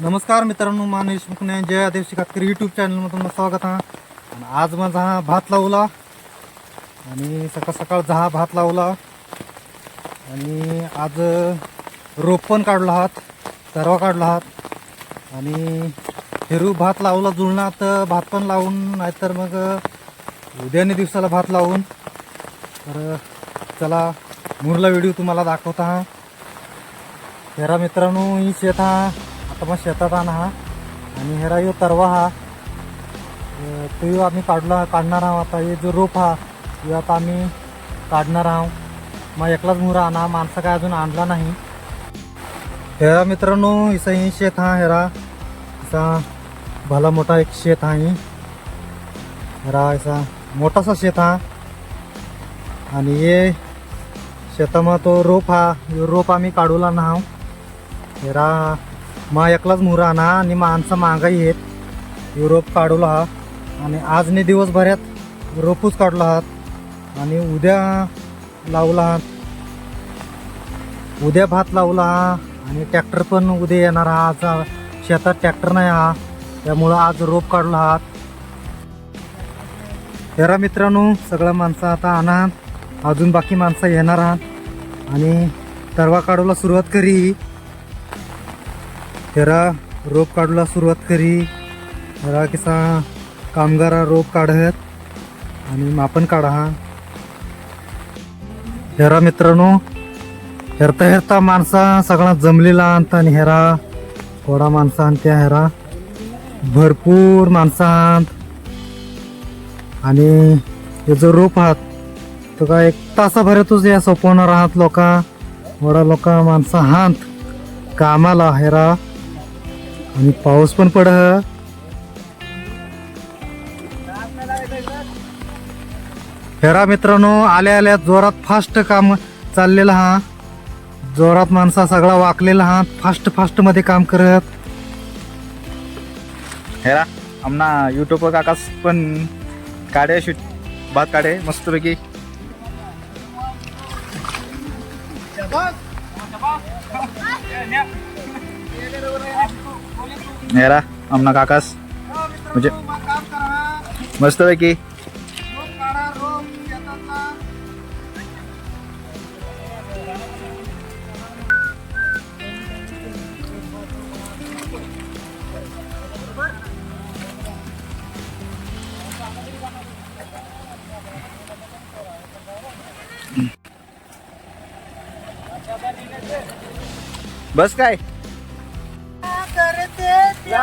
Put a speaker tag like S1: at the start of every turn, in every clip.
S1: नमस्कार मित्रांनो मानेश मुकणे जय आदेश शेतकरी यूट्यूब चॅनलमध्ये स्वागत हा आणि आज माझा हा भात लावला. आणि सकाळ सकाळ हा भात लावला. आणि आज रोप पण काढला आहात तरवा काढला आहात. आणि हिरू भात लावला जुळणा तर भात पण लावून नाहीतर मग उद्याने दिवसाला भात लावून. तर चला मुरला व्हिडिओ तुम्हाला दाखवता हा हेरा मित्रांनो ही शेत हा आता मग शेतात आणा. हा आणि हेरा यो तरवा हा. तो यो आम्ही काढला काढणार आहोत. आता हे जो रोप हा यो आता आम्ही काढणार आहोत. मग एकलाच मुरा आणा. माणसं काय अजून आणला नाही. हेरा मित्रांनो इसा ही शेत हा हेरा इसा भला मोठा एक शेत हा ही. हेरा इसा मोठासा शेत हा. आणि हे शेतामध्ये तो रोप हा रोप आम्ही काढूला ना हेरा मा एकलाच मुरा ना आणि माणसं महागाई आहेत युरोप काढूला हा. आणि आजने दिवसभरात रोपूच काढला आहात आणि उद्या लावला आहात उद्या भात लावला आणि ट्रॅक्टर पण उद्या येणार हा. आज शेतात ट्रॅक्टर नाही हा. त्यामुळं आज रोप काढला आहात हेरा मित्रांनो सगळ्या माणसं आता आणा. अजून बाकी माणसं येणार आहात आणि तरवा काढूला सुरुवात करी. हेरा रोप काढूला सुरुवात करी. हेरा किसा कामगारा रोप काढत आणि मापन काढा. हेरा मित्रांनो हेरता हेरता माणसा सगळा जमलेला आणत आणि हेरा थोडा माणसं आणत्या हेरा. भरपूर माणसं आणत आणि हे जो रोप आहात तो का एक तासाभरातच या सोपवणार आहात लोका. वडा लोक माणसं हात. कामाला हेरा. आणि पाऊस पण पड. हेरा मित्रांनो आल्या आल्या जोरात फास्ट काम चाललेलं हा. जोरात माणसा सगळा वाकलेला हा. फास्ट फास्टमध्ये काम करत.
S2: हेरा आमना युट्यूब काकास पण काढे शूट भात काढे मस्तपैकी. हेरा आमना काकास म्हणजे मस्तपैकी बस काय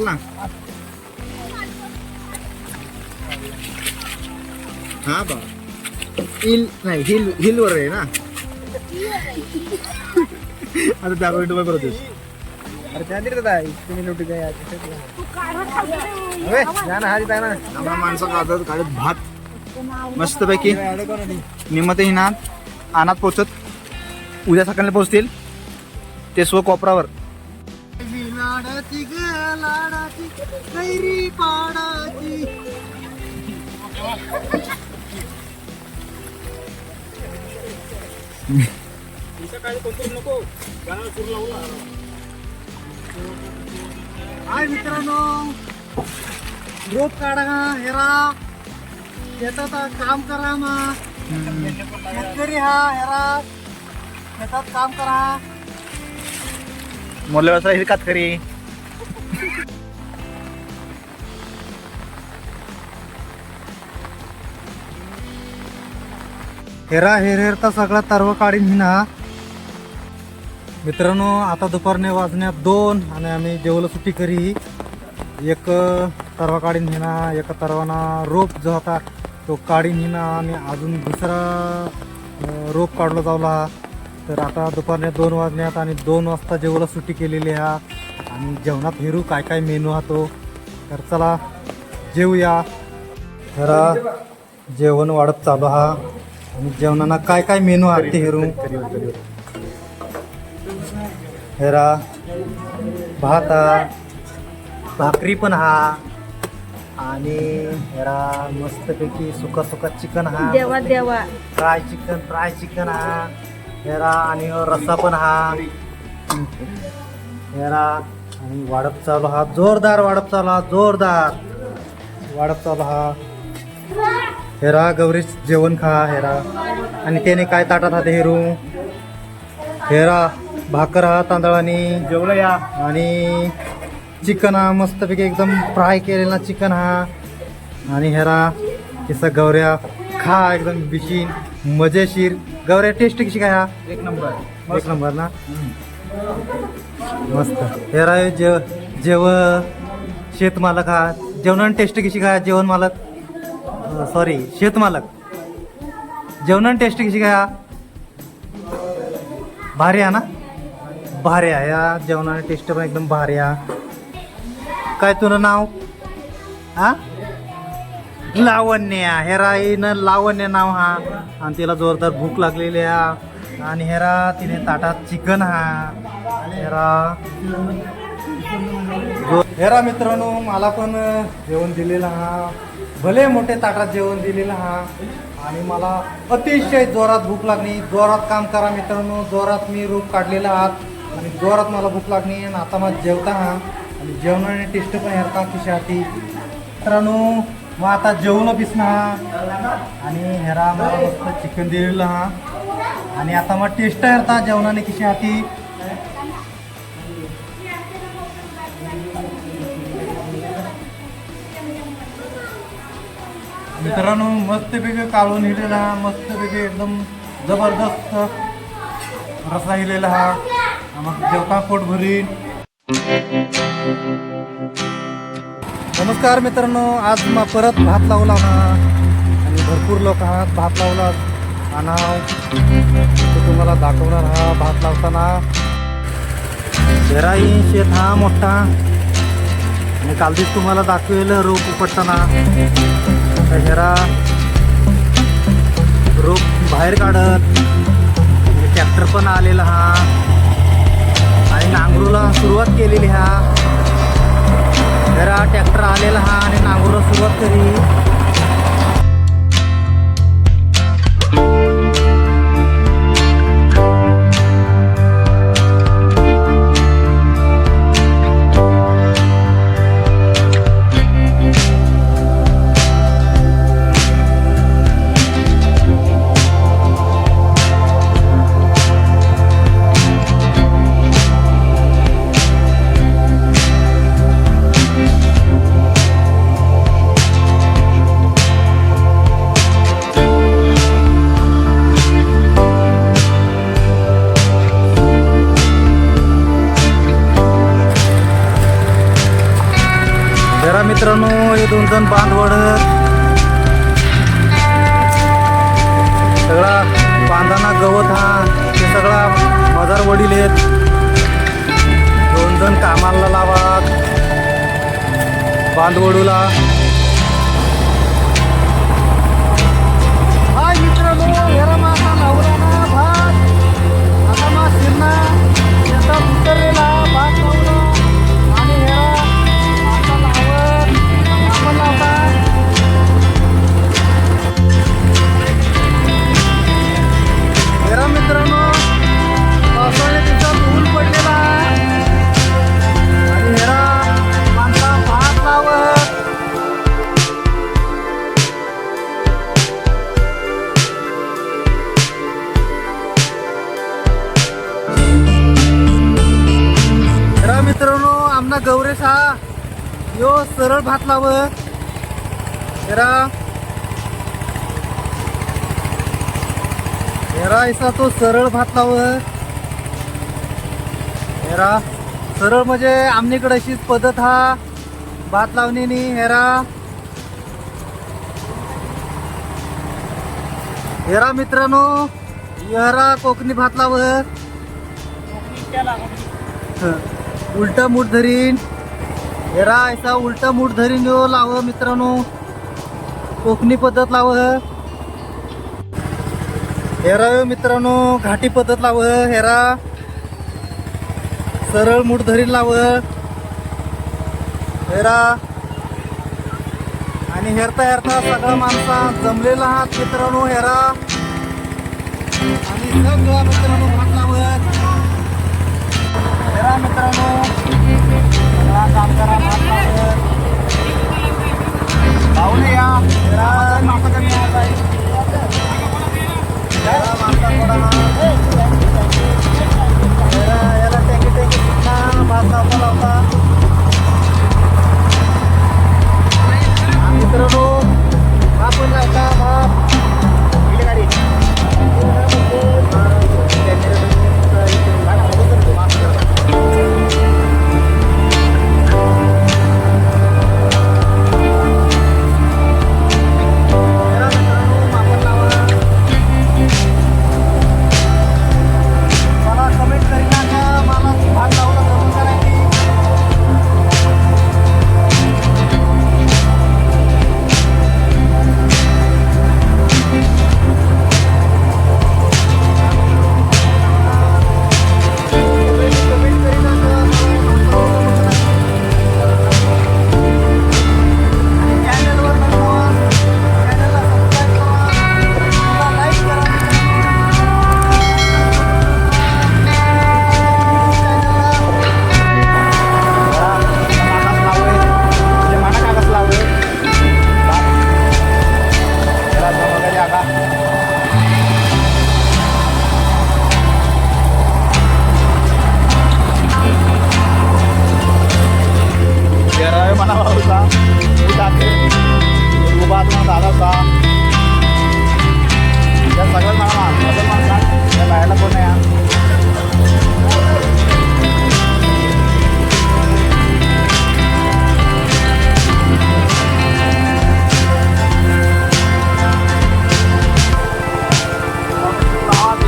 S2: ना हा बा हिल नाही हिल हिलवर आहे ना आता त्या गोष्टी बघ करतोस अरे त्या तिथे काय तुम्ही नोटी काय आम्हाला माणसं काढतात काढत भात मस्तपैकी निमते हिनात अनात पोचत उद्या सकाळी पोचतील ते स्व कोपरावर
S1: लाडाची हाय मित्रांनो रोप काढा हेरा. शेतात काम करा मा शेतकरी हा हेरा. शेतात काम करा.
S2: मुलं हे कातकरी
S1: हेरा हेर हेरता सगळा तरव काढीन हिना मित्रांनो आता दुपारने वाजण्यात दोन आणि आम्ही जेवलं सुट्टी करी. एक तरवा काढीन हिना एका तरवाना रोप जो होता तो काढीन हिना आणि अजून दुसरा रोप काढला जावला. तर आता दुपारने दोन वाजण्यात आणि दोन वाजता जेवला सुट्टी केलेली हा आणि जेवणात हेरू काय काय मेनू हा तो तर चला जेवूया तर जेवण वाढत चालू हा आणि जेवणाना काय काय मेनू हा ते हेरू? हेरा भात हा भाकरी पण हा आणि हेरा मस्तपैकी सुका सुका चिकन हा
S3: देवा देवा.
S1: फ्राय चिकन फ्राय चिकन हा हेरा आणि रस्सा पण हा. हेरा आणि वाढप चालू हा. जोरदार वाढप चालू हा. जोरदार वाढप चालू हा. हेरा गौरी जेवण खा हेरा. आणि त्याने काय ताटात हाते हेरू? हेरा भाकर हा तांदळाने.
S2: जेवलं या.
S1: आणि चिकन हा मस्तपैकी एकदम फ्राय केलेला चिकन हा. आणि हेरा किसा गौऱ्या खा एकदम बिशीन मजेशीर. गौऱ्या टेस्ट कशी काय हा?
S2: एक नंबर.
S1: एक नंबर ना? मस्त. हे जेव जेव शेतमालक हा. जेवणान टेस्ट कशी काय जेवण मालक? सॉरी शेतमालक जेवणान टेस्ट कशी काय हा? भारी आहे ना? भारी आहे या जेवणाने टेस्ट पण एकदम भारी आहे काय तुझं नाव? हा? लावण्य हेरा लावण्य नाव हा. आणि तिला जोरदार भूक लागलेली आहे. आणि हेरा तिने ताटात चिकन हा. हेरा. जो- हेरा मित्रांनो मला पण जेवण दिलेलं हा. भले मोठे ताटात जेवण दिलेलं हा. आणि मला अतिशय जोरात भूक लागली. जोरात काम करा मित्रांनो. जोरात मी रूप काढलेला आहात. आणि जोरात मला भूक लागली. आणि आता मला जेवता हा. आणि जेवणाने टेस्ट पण हेरता खिशाती. मित्रांनो मग आता जेवण बिसना हा आणि हेरा मला मस्त चिकन दिलेलं हा. आणि आता मग टेस्ट हेरता जेवणाने किशी हाती मित्रांनो मस्तपैकी काढून हिलेला हा मस्तपैकी एकदम जबरदस्त रसा हिलेला हा. मग जेवता पोट भरीन नमस्कार मित्रांनो आज मग परत भात लावला ना आणि भरपूर लोक हा भात लावला. आणि तो तुम्हाला दाखवणार हा भात लावताना. शेराई शेत हा मोठा. आणि कालदीच तुम्हाला दाखवेल रोप उपटताना. तर रोप बाहेर काढत. ट्रॅक्टर पण आलेला हा. आणि नांगरूला सुरुवात केलेली हा. जरा ट्रॅक्टर आलेला हा आणि नांगरूला सुरुवात करी. मित्रांनो हे दोन जण बांधवड. सगळा बांधाना गवत हा ते सगळा मजार वडील आहेत. दोन जण कामाला लावा. बांधवडूला. मित्रांनो आमना गौरेश हा यो सरळ भात लावत. हेरा हेरा ऐसा तो सरळ भात लावत. हेरा सरळ म्हणजे आमनीकडे अशीच पद्धत हा. भात लावणीनी हेरा हेरा मित्रांनो यारा कोकणी भात लावत. उलटा मूठ धरीन. हेरा ऐसा उलटा मूठ धरीन यो लाव मित्रांनो. कोकणी पद्धत लाव. हेरा यो मित्रांनो घाटी पद्धत लाव. हेरा सरळ मूठ धरीन लाव. हेरा आणि हेरता हेरता सगळा माणसा जमलेला हात मित्रांनो हेरा आणि सगळा मित्रांनो सगळं मला
S2: असं माणसा त्या बाहेरला कोण आहे हा?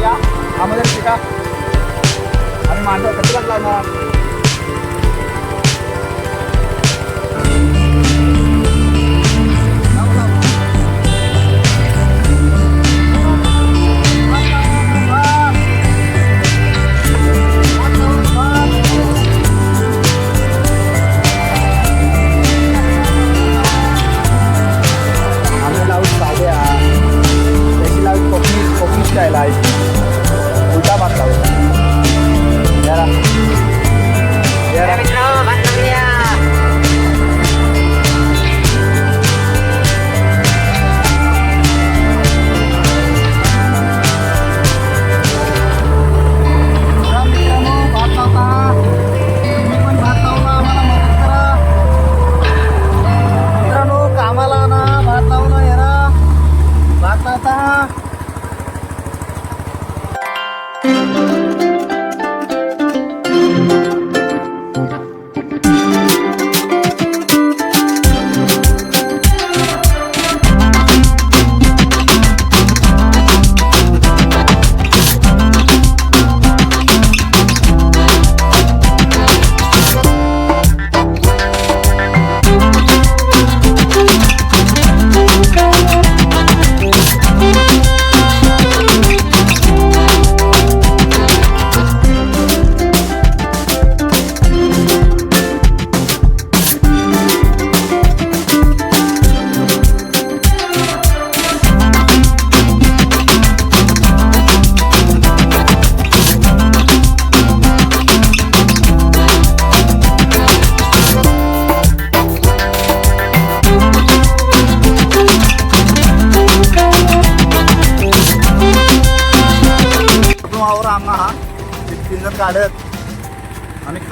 S2: या आम्हाला शिका आणि माणसं कशी लागला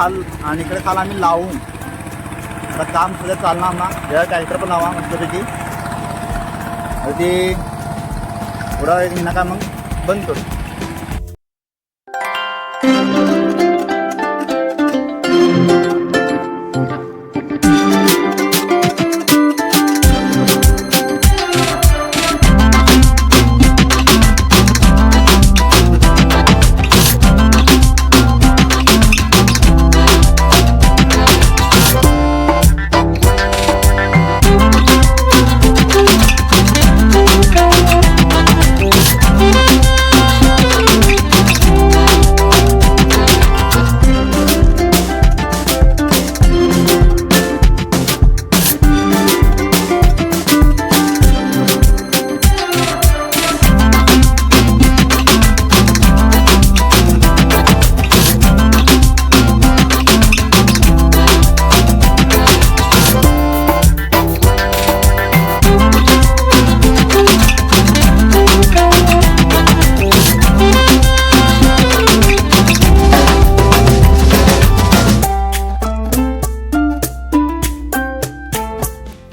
S2: खाल आणि इकडे खाल आम्ही लावून. आता काम सध्या चालणार ना? या ट्रॅक्टर पण लावा मस्तपैकी त्याची ते थोडा एक महिना काय मग? बंद करू.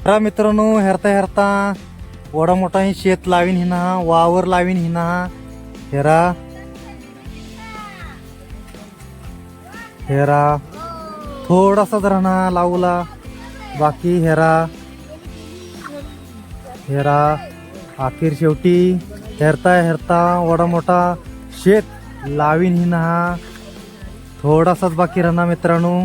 S1: तर मित्रांनो हेरता हेरता वडा मोठा ही शेत लावीन हिना वावर लावीन हिना हेरा. हेरा. थोडासाच राहणार लावला. बाकी हेरा. हेरा. अखेर शेवटी हेरता हेरता वडा मोठा शेत लावीन हिना थोडासाच बाकी राहणार मित्रांनो.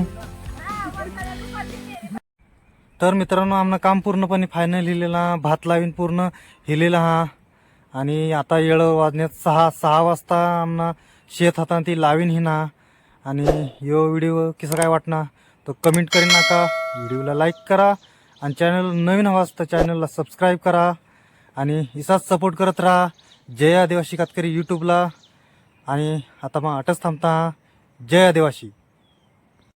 S1: तर मित्रांनो आमनं काम पूर्णपणे फायनल हिलेला भात लावीन पूर्ण हिलेला हा. आणि आता येळ वाजण्यात सहा सहा वाजता आमना शेत हातान ती लावीन हिना आणि यो व्हिडिओ कसं काय वाटणार तो कमेंट करीन नका. व्हिडिओला लाईक करा आणि चॅनल नवीन हवा तर चॅनलला सबस्क्राईब करा. आणि इसाच सपोर्ट करत राहा. जय आदिवासी कातकरी यूट्यूबला आणि आता मग आटच थांबता. जय आदिवासी.